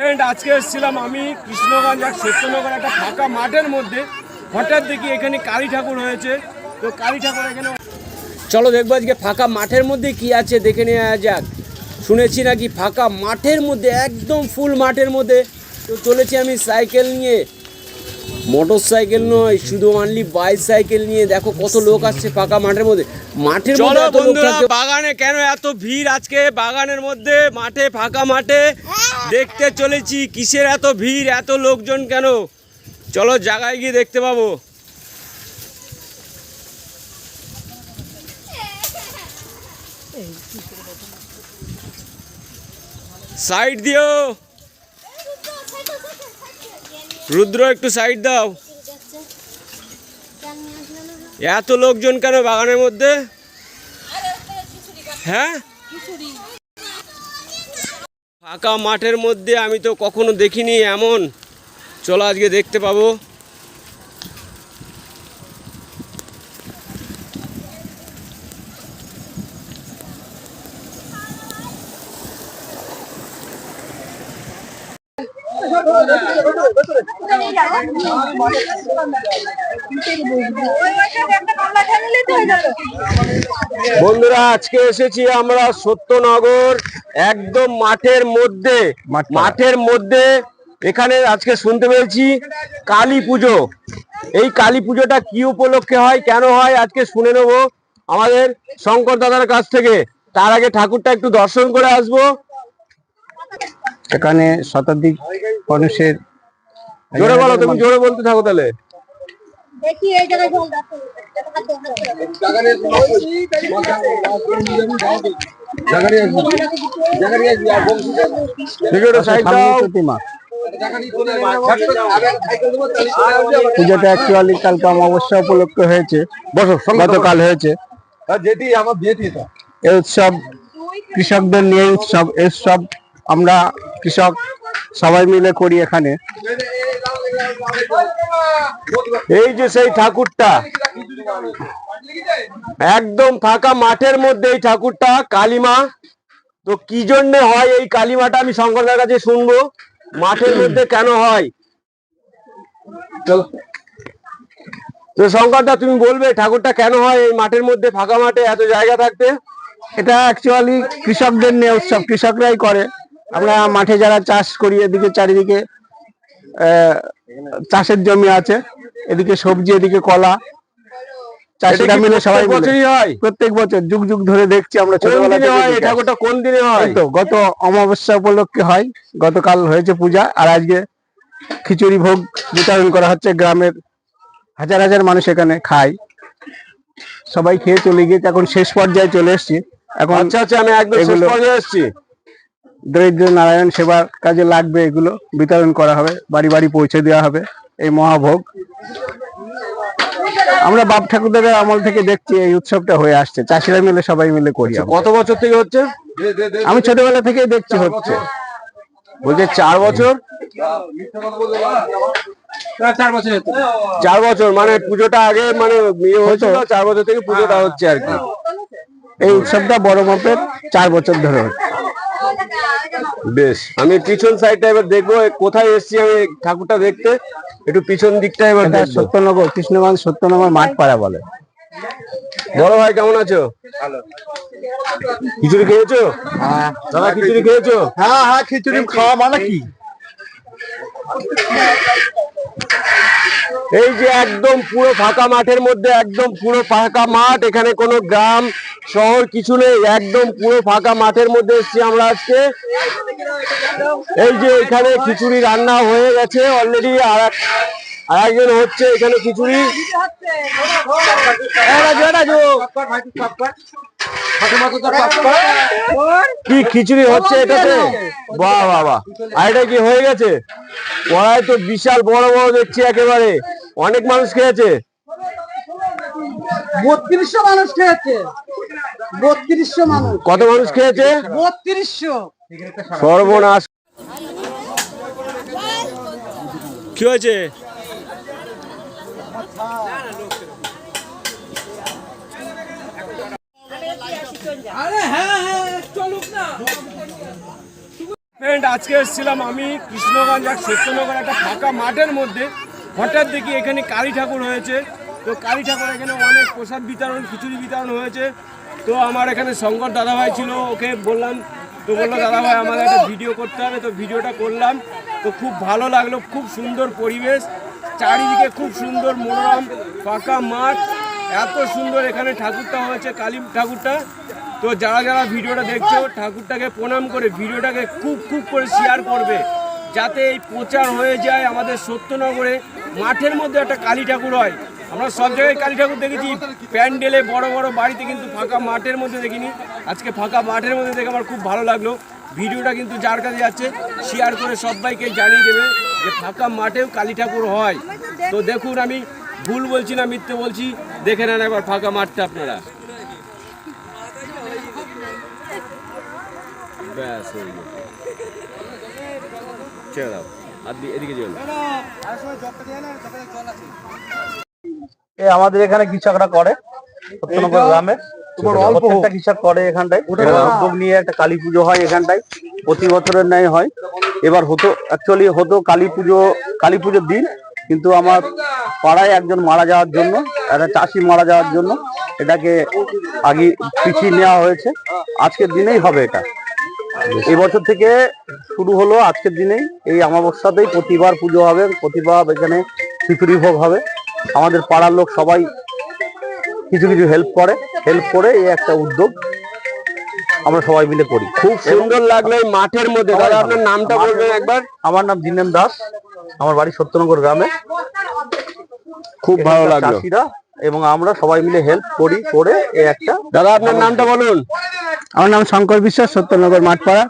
Friend আজকে এসেছিলাম আমি কৃষ্ণগঞ্জ এক সত্যনগর একটা ফাঁকা মাঠের মধ্যে। হঠাৎ দেখি এখানে কালী ঠাকুর হয়েছে। তো কালী ঠাকুর এখানে চলো দেখব আজকে ফাঁকা মাঠের মধ্যে কি আছে দেখে নেওয়া যাক। শুনেছি নাকি ফাঁকা মাঠের মধ্যে একদম ফুল মাঠের মধ্যে। তো চলেছি আমি সাইকেল নিয়ে। মোটর সাইকেল নয় শুধু অনলি বাইসাইকেল নিয়ে। দেখো কত লোক আসছে ফাঁকা মাঠের মধ্যে। মাঠের মধ্যে এত বাগানে কেন এত ভিড় আজকে? বাগানের মধ্যে মাঠে ফাঁকা মাঠে। দেখতে চলেছি, কিসের এত ভিড়, এত লোকজন কেন? চলো জায়গায় গিয়ে দেখতে পাবো। সাইড দিও। রুদ্র, একটু সাইড দাও। এত লোকজন কেন বাগানের মধ্যে? হ্যাঁ? ফাঁকা মাঠের মধ্যে আমি তো কখনো দেখিনি এমন। চলো আজকে দেখতে পাবো। বন্ধুরা, আজকে এসেছি আমরা সত্যনগর। একদম মাঠের মধ্যে মাঠের মধ্যে এখানে আজকে শুনতে পেয়েছি কালী পুজো। এই কালী পুজোটা কি উপলক্ষে হয় কেন হয় আজকে শুনে নেব আমাদের শঙ্কর দাদার কাছ থেকে। তার আগে ঠাকুরটা একটু দর্শন করে আসব। এখানে শতাধিক মানুষের জোরে বলো তুমি জোরে বলতে থাকো তাহলে। দেখি এই জায়গায় জল দেখো পুজোটা অ্যাকচুয়ালি কালকে অমাবস্যা উপলক্ষে হয়েছে। গতকাল হয়েছে। যেটি আমার এই উৎসব কৃষকদের নিয়ে উৎসব এই উৎসব আমরা কৃষক সবাই মিলে করি এখানে। এই যে সেই ঠাকুরটা। একদম ফাঁকা মাঠের মধ্যে এই ঠাকুরটা, কালিমা। তো কি জন্য হয় এই কালিমাটা আমি শঙ্করদার কাছে শুনব? মাঠের মধ্যে কেন হয়? তো শঙ্করদা, তুমি বলবে ঠাকুরটা কেন হয় এই মাঠের মধ্যে, ফাঁকা মাঠে এত জায়গা থাকতে? এটা অ্যাকচুয়ালি কৃষকদের নিয়ে উৎসব, কৃষকরাই করে। আমরা মাঠে যারা চাষ করি এদিকে, চারিদিকে চাষের জমি আছে এদিকে সবজি এদিকে কলা। চাষিরা মিলে সবাই বছরই হয়? প্রত্যেক বছর যুগ যুগ ধরে দেখছি আমরা কোন ছোটবেলা দিনে হয়? এই ঠাকুরটা কোন দিনে হয়? তো গত অমাবস্যা উপলক্ষে হয় গতকাল হয়েছে পূজা আর আজকে খিচুড়ি ভোগ বিতরণ করা হচ্ছে গ্রামের হাজার হাজার মানুষ এখানে খায়। সবাই খেয়ে চলে গিয়েছে এখন শেষ পর্যায়ে চলে এসেছি। এখন আচ্ছা আচ্ছা আমি একদম শেষ পর্যায়ে এসেছি। দরিদ্র নারায়ণ সেবার কাজে লাগবে এগুলো। বিতরণ করা হবে বাড়ি বাড়ি পৌঁছে দেওয়া হবে এই মহাভোগ। আমরা বাপ ঠাকুরদের আমল থেকে দেখছি এই উৎসবটা হয়ে আসছে। চাষিরা মিলে সবাই মিলে করি আমরা। কত বছর থেকে হচ্ছে? আমি ছোটবেলা থেকেই দেখছি হচ্ছে। বলছে চার বছর? চার বছর মানে পুজোটা আগে মানে ইয়ে হয়েছিল চার বছর থেকে পুজোটা হচ্ছে আর কি। এই উৎসবটা বড় মাপের চার বছর ধরে হচ্ছে। বেশ আমি পিছন সাইডটা এবার দেখব কোথায় এসছি আমি ঠাকুরটা দেখতে। একটু পিছন দিকটা এবার সত্যনগর কৃষ্ণগঞ্জ সত্যনগর মাঠ পাড়া বলে। বড় ভাই কেমন আছো? খিচুড়ি খেয়েছো? দাদা খিচুড়ি খেয়েছো? হ্যাঁ হ্যাঁ খিচুড়ি খাওয়া মানে কি এই যে একদম পুরো ফাঁকা মাঠের মধ্যে একদম পুরো ফাঁকা মাঠ এখানে কোনো গ্রাম শহর কিছু নেই একদম পুরো ফাঁকা মাঠের মধ্যে এসেছি আমরা আজকে। এই যে এখানে খিচুড়ি রান্না হয়ে গেছে অলরেডি আর এক- আর একজন হচ্ছে এখানে খিচুড়ি। কি খিচুড়ি হচ্ছে এটাতে? বাহ বাহ বাহ। আর এটা কি হয়ে গেছে? কড়াই তো বিশাল বড় বড় দেখছি একেবারে। অনেক মানুষ খেয়েছে। বত্রিশশো মানুষ খেয়েছে। বত্রিশশো মানুষ। কত মানুষ খেয়েছে? বত্রিশশো। সর্বনাশ। কি হয়েছে? আরে হ্যাঁ হ্যাঁ আজকে এসেছিলাম আমি কৃষ্ণগঞ্জ এক সত্যনগর, একটা ফাঁকা মাঠের মধ্যে। হঠাৎ দেখি এখানে কালী ঠাকুর হয়েছে। তো কালী ঠাকুর এখানে অনেক প্রসাদ বিতরণ, খিচুড়ি বিতরণ হয়েছে। তো আমার এখানে শঙ্কর দাদাভাই ছিল, ওকে বললাম, তো বলল, দাদাভাই আমাদের একটা ভিডিও করতে হবে। তো ভিডিওটা করলাম। তো খুব ভালো লাগল, খুব সুন্দর পরিবেশ। চারিদিকে খুব সুন্দর মনোরম, ফাঁকা মাঠ। এত সুন্দর এখানে ঠাকুরটা হয়েছে, কালী ঠাকুরটা। তো যারা যারা ভিডিওটা দেখছ, ঠাকুরটাকে প্রণাম করে ভিডিওটাকে খুব খুব করে শেয়ার করবে। যাতে এই প্রচার হয়ে যায় আমাদের সত্যনগরে। মাঠের মধ্যে একটা কালী ঠাকুর হয়। আমরা সব জায়গায় কালী ঠাকুর দেখেছি। প্যান্ডেলে বড় বড় বাড়িতে কিন্তু ফাঁকা মাঠের মধ্যে দেখিনি। আজকে ফাঁকা মাঠের মধ্যে দেখে আমার খুব ভালো লাগল। ভিডিওটা কিন্তু যার কাছে যাচ্ছে শেয়ার করে সবাইকে জানিয়ে দেবে যে ফাঁকা মাঠেও কালী ঠাকুর হয়। তো দেখুন আমি ভুল বলছি না, মিথ্যে বলছি। দেখে নেন একবার ফাঁকা মাঠটা আপনারা। ব্যাস হয়ে গেল ছেড়ে দাও আর এদিকে চলো এ আমাদের এখানে কৃষকরা করে সত্যনগর গ্রামে প্রত্যেকটা কৃষক করে এখানটায়। উদ্যোগ নিয়ে একটা কালী পুজো হয় এখানটায়। প্রতি বছরের ন্যায় হয়। এবার হতো অ্যাকচুয়ালি হতো কালী পুজো কালী পুজোর দিন কিন্তু আমার পাড়ায় একজন মারা যাওয়ার জন্য একটা চাষি মারা যাওয়ার জন্য এটাকে আগে পিছিয়ে নেওয়া হয়েছে। আজকের দিনেই হবে এটা। এই বছর থেকে শুরু হলো আজকের দিনেই এই অমাবস্যাতেই প্রতিবার পুজো হবে প্রতিবার এখানে খিচুড়ি ভোগ হবে। আমাদের পাড়ার লোক সবাই কিছু কিছু হেল্প করে। হেল্প করে এই একটা উদ্যোগ আমরা সবাই মিলে করি। খুব সুন্দর লাগল এই মাঠের মধ্যে। দাদা আপনার নামটা বলবেন একবার? আমার নাম জিনেম দাস। আমার বাড়ি সত্যনগর গ্রামে। খুব ভালো লাগল। চাষিরা এবং আমরা সবাই মিলে হেল্প করি করে এই একটা। দাদা আপনার নামটা বলুন। আমার নাম শঙ্কর বিশ্বাস সত্যনগর মাঠপাড়া।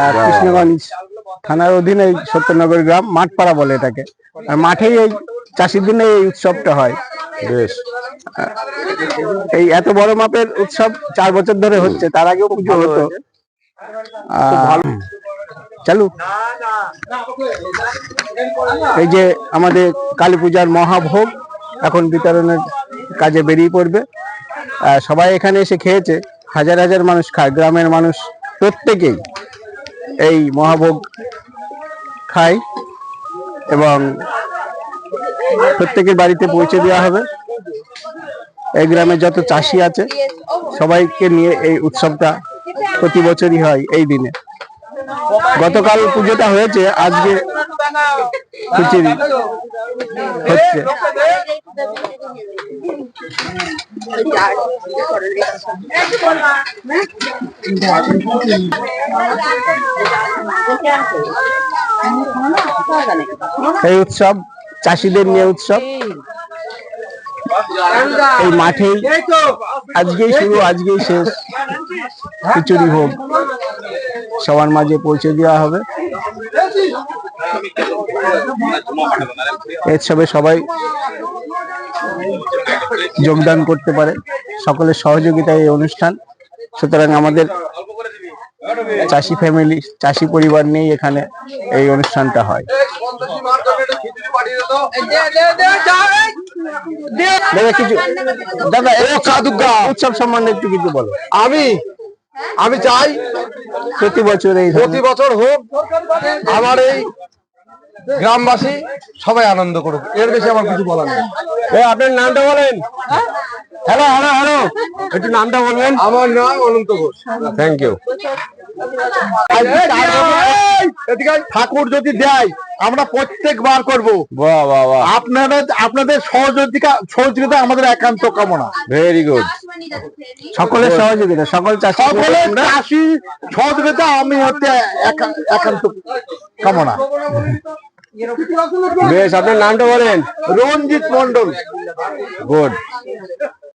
আর কৃষ্ণগঞ্জ থানার অধীনে এই সত্যনগর গ্রাম মাঠপাড়া বলে এটাকে। আর মাঠেই এই চাষির দিনে এই উৎসবটা হয়। বেশ। এই এত বড় মাপের উৎসব চার বছর ধরে হচ্ছে তার আগেও পুজো হতো। চালু। এই যে আমাদের কালী পূজার মহাভোগ এখন বিতরণের কাজে বেরিয়ে পড়বে। সবাই এখানে এসে খেয়েছে। হাজার হাজার মানুষ খায়, গ্রামের মানুষ প্রত্যেকেই এই মহাভোগ খায় এবং প্রত্যেকের বাড়িতে পৌঁছে দেওয়া হবে। এই গ্রামে যত চাষি আছে, সবাইকে নিয়ে এই উৎসবটা প্রতি বছরই হয় এই দিনে। গতকাল পুজোটা হয়েছে, আজকে খিচুড়ি হচ্ছে এই উৎসব, চাষিদের নিয়ে উৎসব। এই মাঠেই আজকেই শুরু, আজকেই শেষ। খিচুড়ি হোক সবার মাঝে পৌঁছে দেওয়া হবে। উৎসবে সবাই যোগদান করতে পারে। সকলের সহযোগিতায় এই অনুষ্ঠান। সুতরাং আমাদের চাষি ফ্যামিলি চাষি পরিবার নিয়েই এখানে এই অনুষ্ঠানটা হয়। কিছু দাদা উৎসব সম্বন্ধে একটু কিছু বলো। আমি আমি চাই প্রতি বছর এই প্রতি বছর হোক আমার এই গ্রামবাসী সবাই আনন্দ করুক। এর বেশি আমার কিছু বলার নেই। আপনার নামটা বলেন। Hello hello hello. একটু নামটা বলবেন। আমার নাম অনন্ত ঘোষ। থ্যাংক ইউ ঠাকুর যদি দেয় আমরা প্রত্যেকবার করব। আপনারা আপনাদের সহযোগিতা সহযোগিতা আমাদের একান্ত কামনা। ভেরি গুড সকলের সহযোগিতা সকল চাষি সকলের চাষি সহযোগিতা আমি হচ্ছে একা- একান্ত কামনা। বেশ আপনার নামটা বলেন। রঞ্জিত মন্ডল গুড।